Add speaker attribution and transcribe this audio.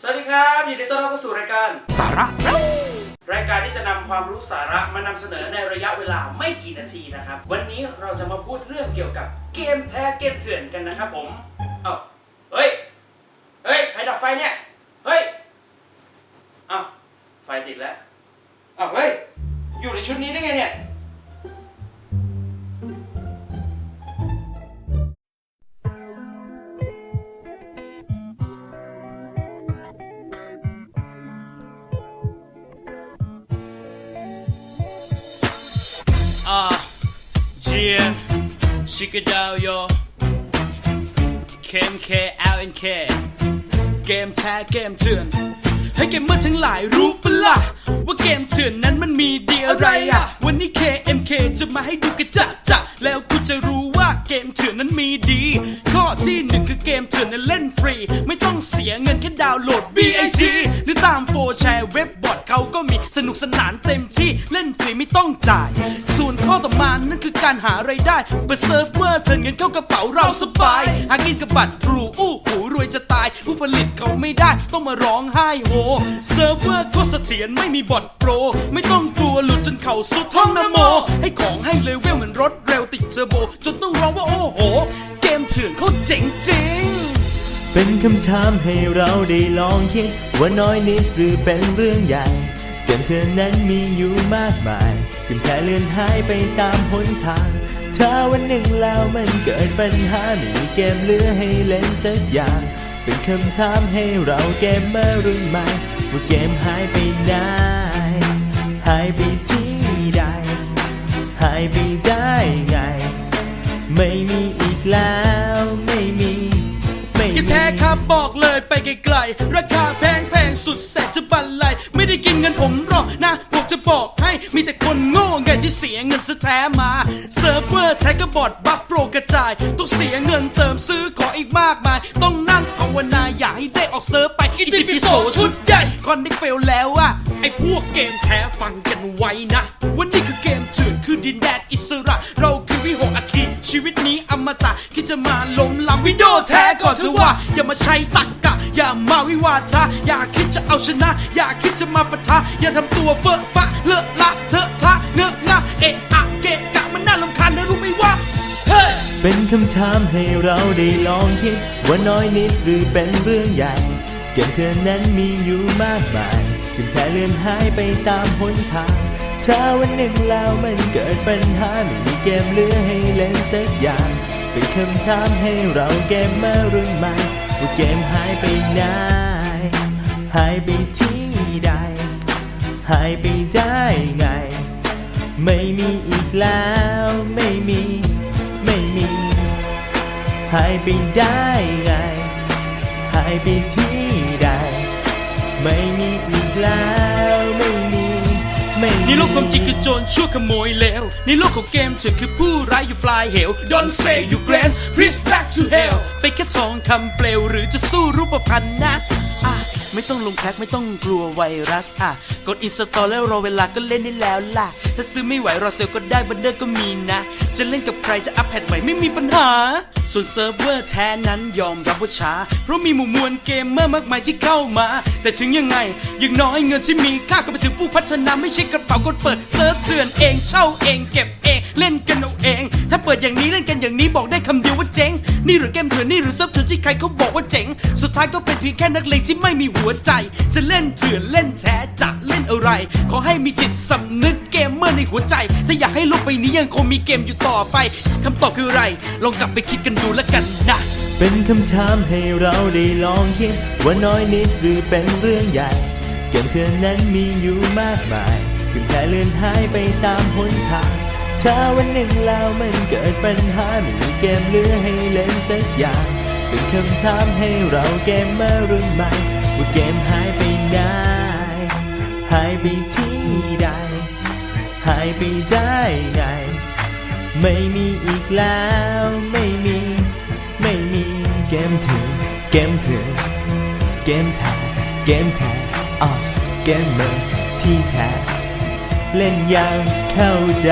Speaker 1: สวัสดีครับยินดีต้อนรับเข้าสู่รายการ
Speaker 2: สาระ
Speaker 1: รายการที่จะนำความรู้สาระมานำเสนอในระยะเวลาไม่กี่นาทีนะครับ วันนี้เราจะมาพูดเรื่องเกี่ยวกับเกมแท้เกมเถื่อนกันนะครับผม เอ้าเฮ้ย เฮ้ย ใครดับไฟเนี่ย เฮ้ย เอ้าไฟติดแล้วเอ้าเฮ้ย อยู่ในชุดนี้ได้ไงเนี่ย
Speaker 2: yeah shake it out yo KMK LNK เกมแท้เกมเถื่อนให้เกมเมอร์ทั้งหลายรู้ปะล่ะว่าเกมเถื่อนนั้นมันมีดีอะไรอะ วันนี้ KMK จะมาให้ดูกระจะจะแล้วกูจะรู้ว่าเกมเถื่อนนั้นมีดี ข้อที่หนึ่งคือเกมเถื่อนนั้นเล่นฟรี ไม่ต้องเสียเงินแค่ดาวน์โหลด BAT หรือตามโฟร์แชร์เว็บบอร์ดเขาก็มีสนุกสนานเต็มที่เล่นฟรีไม่ต้องจ่าย ส่วน อต่อมานั่นคือการหาไรายได้เปิดเซิร์ฟเวอร์เทิร์นเงินเข้ากระเป๋าเราสบาย หากินกับบัตรทรูอู้หูรวยจะตาย ผู้ผลิตเขาไม่ได้ต้องมาร้องไห้โฮเซิร์ฟเวอร์ก็เสถียรไม่มีบอทโปร ไม่ต้องกลัวหลุดจนเข่าสุดท่องนโม ให้ของให้เลเวลเหมือนรถเร็วติดเทอร์โบ จนต้องร้องว่าโอ้โห เกมเถื่อนเขาเจ๋งจริง
Speaker 3: เป็นคำถามให้เราได้ลองคิดว่าน้อยนิดหรือเป็นเรื่องใหญ่ เกมเธอนั้นมีอยู่มากมายเกมแค่เลื่อนหายไปตามหนทาง ถ้าวันหนึ่งแล้วมันเกิดปัญหาไม่มีเกมเหลือให้เล่นสักอย่าง เป็นคำถามให้เราเกมเมอร์รุ่นใหม่ว่าเกมหายไปไหนหายไปที่ใด หายไปได้ไง ไม่มีอีกแล้วไม่มี ไม่มี
Speaker 2: กินแท้ครับบอกเลยไปไกลๆราคาแพงแพงสุดแสน เงินผมหรอกนะผมจะบอกให้มีแต่คนโง่ไงที่เสียเงินซะแท้มาเซิร์ฟเวอร์ใช้กระบอดบัฟโปรกระจาย ต้องเสียเงินเติมซื้อของอีกมากมาย ต้องนั่งภาวนาอย่าให้ได้ออกเซิร์ฟไปอิติปิโสชุดใหญ่คอนได้เฟลแล้วอะไอพวกเกมแท้ฟังกันไว้นะวันนี้คือเกมเถื่อนคือดินแดนอิสระ เราคือวิหกอาคีชีวิตนี้อมตะคิดจะมาล้มล้างวิดีโอแท้ก่อนจะว่าอย่ามาใช้ตักกะ อย่ามาวิวาทะอย่าคิดจะเอาชนะ อย่าคิดจะมาปะทะอย่าทำตัวเฟ้อฟะเลอะละเทอะทะเงอะงะเอะอะเกะกะมันน่ารำคาญนะรู้ไหมว่าเฮ้
Speaker 3: เป็นคำถามให้เราได้ลองคิด ว่าน้อยนิดหรือเป็นเรื่องใหญ่เกมเธอนั้นมีอยู่มากมายเกมแค่เลื่อนหายไปตามหนทางถ้าวันหนึ่งแล้วมันเกิดปัญหาไม่มีเกมเหลือให้เล่นสักอย่าง เป็นคำถามให้เราเกมเมารุ่นใหม่ ว่าเกมหายไปไหนหายไปที่ใด หายไปได้ไง ไม่มีอีกแล้วไม่มี ไม่มี หายไปได้ไง หายไปที่ใด ไม่มีอีกแล้ว ม่มี
Speaker 2: ในโลกความจริงคือโจรชั่วขโมยเลวในโลกของเกมเธอคือผู้ร้ายอยู่ปลายเหว Don't say you grace please back to hell ไปแค่ทองคำเปลวหรือจะสู้รูปพันธ์นะอะไม่ต้องลงแพ็กไม่ต้องกลัวไวรัสอะกดอินสตอลแล้วรอเวลาก็เล่นได้แล้วล่ะ ถ้าซื้อไม่ไหวรอเซลก็ได้บันเดอร์ก็มีนะ จะเล่นกับใครจะอัพแพทใหม่ไม่มีปัญหา ส่วนเซิร์ฟเวอร์แท้นั้นยอมรับว่าช้า เพราะมีหมู่มวลเกมเมอร์มากมายที่เข้ามา แต่ถึงยังไงอย่างน้อยเงินที่มีค่าก็ไปถึงผู้พัฒนาไม่ใช่กระเป๋ากดเปิดเซิร์ฟเถื่อนเองเช่าเองเก็บเองเล่นกันเอาเอง ถ้าเปิดอย่างนี้เล่นกันอย่างนี้บอกได้คำเดียวว่าเจ๊งนี่หรือเกมเถื่อนนี่หรือเซิร์ฟเถื่อนที่ใครเขาบอกว่าเจ๋ง สุดท้ายก็เป็นเพียงแค่นักเลงที่ไม่มีหัวใจ จะเล่นเถื่อนเล่นแท้จะเล่นอะไร ขอให้มีจิตสำนึก ในหัวใจ ถ้าอยากให้โลกใบนี้ยังคงมีเกมอยู่ต่อไปคำตอบคืออะไร ลองกลับไปคิดกันดูแล้วกันนะ
Speaker 3: เป็นคำถามให้เราได้ลองคิด ว่าน้อยนิดหรือเป็นเรื่องใหญ่ เกมเธอนั้นมีอยู่มากมายเกมแค่เลื่อนหายไปตามหนทางถ้าวันหนึ่งแล้วมันเกิดปัญหาไม่มีเกมเหลือให้เล่นสักอย่าง เป็นคำถามให้เราเกมเมารุ่นใหม่ว่าเกมหายไปไหนหายไปที่ ไปได้ไง ไม่มีอีกแล้วไม่มี ไม่มีเกมเถื่อนเกมเถื่อนเกมแท้เกมแท้อะเกมเมอร์ที่แท้เล่นอย่างเข้าใจ